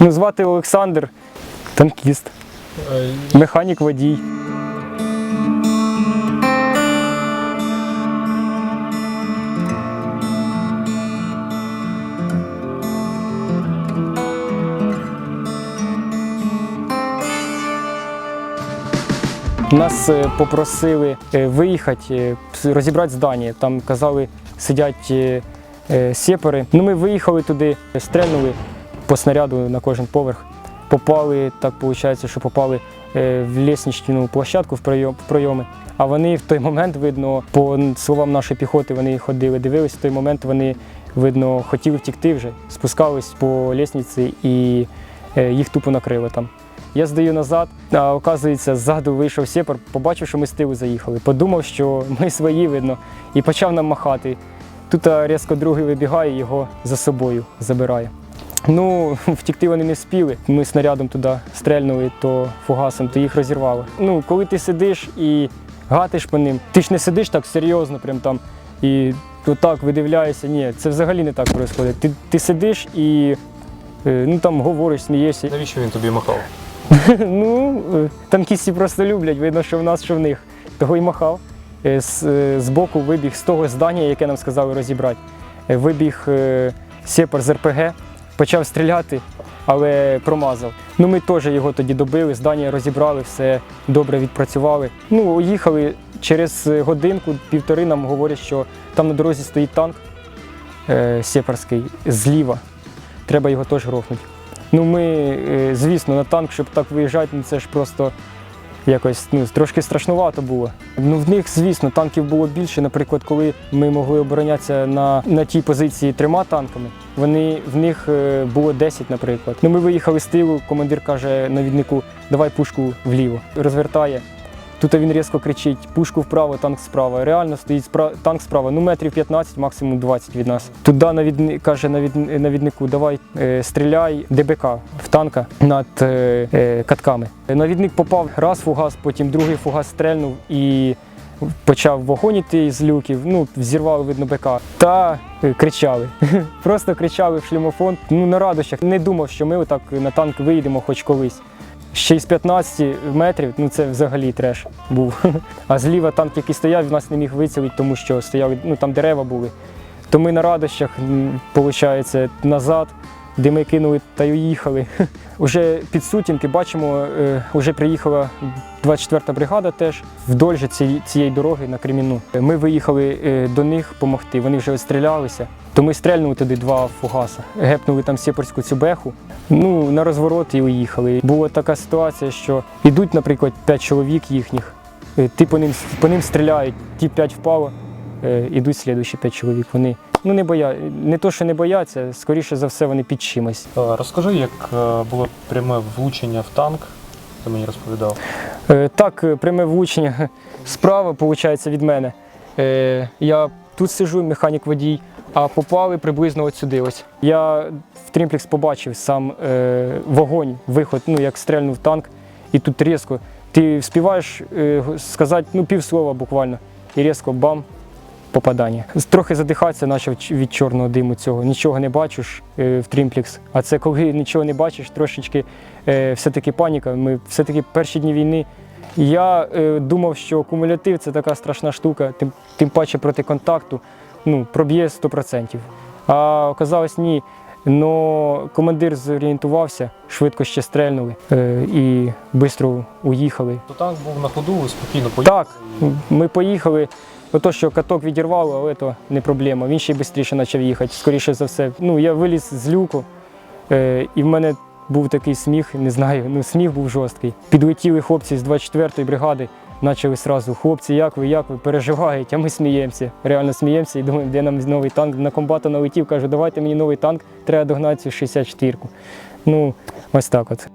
Ну, звати Олександр, танкіст, механік водій. Нас е, попросили е, виїхати, е, розібрати здання. Там казали, сидять сепари. Ну, ми виїхали туди, стрельнули по снаряду на кожен поверх. Попали, так виходить, що попали е, в лісничну площадку в пройоми. А вони в той момент, видно, по словам нашої піхоти, вони ходили, дивились, в той момент вони, видно, хотіли втікти вже, спускались по лісниці і е, їх тупо накрили там. Я здаю назад, а оказується, ззаду вийшов сепар, побачив, що ми з тилу заїхали. Подумав, що ми свої видно, і почав нам махати. Тут різко другий вибігає, його за собою забирає. Ну, втікти вони не вспіли. Ми снарядом туди стрельнули, то фугасом, то їх розірвало. Ну, коли ти сидиш і гатиш по ним, ти ж не сидиш так серйозно, прям там і то так видивляєшся. Ні, це взагалі не так відбувається. Ти, ти сидиш і е, ну, там говориш, смієшся. Навіщо він тобі махав? Ну, е, танкісти просто люблять, видно, що в нас, що в них. Того й махав. Е, З, з боку вибіг з того здання, яке нам сказали розібрати. Вибіг сепар з РПГ, почав стріляти, але промазав. Ну, ми теж його тоді добили, здання розібрали, все добре відпрацювали. Ну, уїхали через годинку, півтори нам говорять, що там на дорозі стоїть танк е, сепарський зліва. Треба його теж грохнути. Ну, ми, е, звісно, на танк, щоб так виїжджати, ну це ж просто якось ну, трошки страшнувато було. Ну, в них, звісно, танків було більше. Наприклад, коли ми могли оборонятися на, на тій позиції трьома танками, вони, в них е, було 10, наприклад. Ну, ми виїхали з тилу, командир каже навіднику, давай пушку вліво. Розвертає. Тут він різко кричить: пушку вправо, танк справа. Реально стоїть спра... танк справа, ну метрів 15, максимум 20 від нас. Туди навідни... каже навід... навіднику, давай е, стріляй ДБК в танка над е, е, катками. Навідник попав раз фугас, потім другий фугас стрельнув і почав вогонь іти з люків. Ну, взірвали, видно, БК. Та е, кричали. Просто кричали в шлемофон. Ну, на радощах. Не думав, що ми отак на танк вийдемо хоч колись. Ще з 15 метрів, ну це взагалі треш був. А зліва танк, який стояв, він нас не міг вицілити, тому що стояли, ну там дерева були. То ми на радощах, виходить, назад, де ми кинули та й уїхали. Уже під сутінки бачимо, е, вже приїхала 24-та бригада теж вдоль же цієї, дороги на Креміну. Ми виїхали е, до них допомогти, вони вже стрілялися. То ми стрельнули туди два фугаса, гепнули там сепарську цю беху. Ну, на розворот і уїхали. Була така ситуація, що йдуть, наприклад, п'ять чоловік їхніх, е, ти по ним, по ним стріляють, ті п'ять впало, е, ідуть слідуючі п'ять чоловік. Вони ну, не боя... не то, що не бояться, скоріше за все, вони під чимось. Е, Розкажи, як е, було пряме влучення в танк, ти мені розповідав. Е, Так, е, пряме влучення справа, виходить, від мене. Е, Я тут сижу, механік водій, а попали приблизно от сюди. Ось. Я в Трімплекс побачив сам е, вогонь, виход, ну як стрельнув танк, і тут різко. Ти вспіваєш е, сказати ну, півслова буквально, і різко бам, попадання. Трохи задихатися почав від чорного диму цього. Нічого не бачиш е, в Трімплекс. А це коли нічого не бачиш, трошечки е, все-таки паніка. Ми все-таки перші дні війни. Я е, думав, що кумулятив це така страшна штука, тим, тим паче проти контакту, ну, проб'є 100%. А оказалось ні. Но командир зорієнтувався, швидко ще стрельнули е, і швидко уїхали. То танк був на ходу, ви спокійно поїхали. Так, ми поїхали. Ото, що каток відірвало, але то не проблема. Він ще й швидше почав їхати, скоріше за все. Ну, я виліз з люку, е, і в мене був такий сміх, не знаю, ну сміх був жорсткий. Підлетіли хлопці з 24-ї бригади, почали одразу, хлопці, як ви, як ви, переживають, а ми сміємося. Реально сміємося і думаємо, де нам новий танк. На комбата налетів, кажу, давайте мені новий танк, треба догнати цю 64-ку. Ну, ось так от.